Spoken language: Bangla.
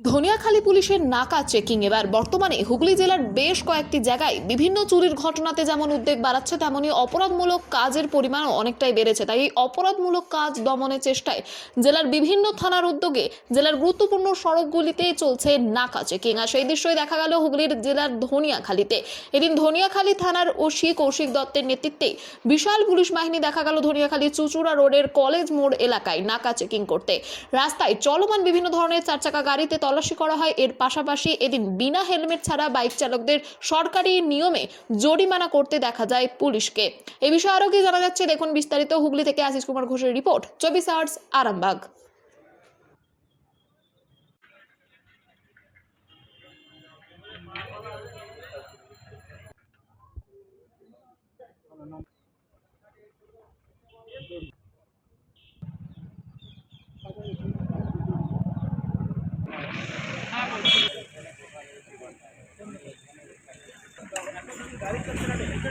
ধনিয়াখালী পুলিশের নাকা চেকিং। এবার বর্তমানে হুগলি জেলার বেশ কয়েকটি জায়গায় বিভিন্ন চুরির ঘটনাতে যেমন উদ্বেগ বাড়াচ্ছে তেমনই অপরাধমূলক কাজের পরিমাণও অনেকটাই বেড়েছে। তাই এই অপরাধমূলক কাজ দমনের চেষ্টায় জেলার বিভিন্ন থানার উদ্যোগে জেলার গুরুত্বপূর্ণ সড়কগুলিতে চলছে নাকা চেকিং। আর সেই দৃশ্যই দেখা গেল হুগলির জেলার ধনিয়াখালীতে। এদিন ধনিয়াখালী থানার ওসি কৌশিক দত্তের নেতৃত্বে বিশাল পুলিশ বাহিনী দেখা গেল ধনিয়াখালী চুচুড়া রোডের কলেজ মোড় এলাকায় নাকা চেকিং করতে। রাস্তায় চলমান বিভিন্ন ধরনের চার চাকা গাড়িতে তল্লাশি করা হয়। এর পাশাপাশি এদিন বিনা হেলমেট ছাড়া বাইক চালকদের সরকারি নিয়মে জরিমানা করতে দেখা যায় পুলিশকে। এ বিষয়ে আরও কি জানা যাচ্ছে? দেখুন বিস্তারিত হুগলি থেকে আশিস কুমার ঘোষের রিপোর্ট। চব্বিশ আওয়ার্স আরামবাগ। कार्यकर्त्यांना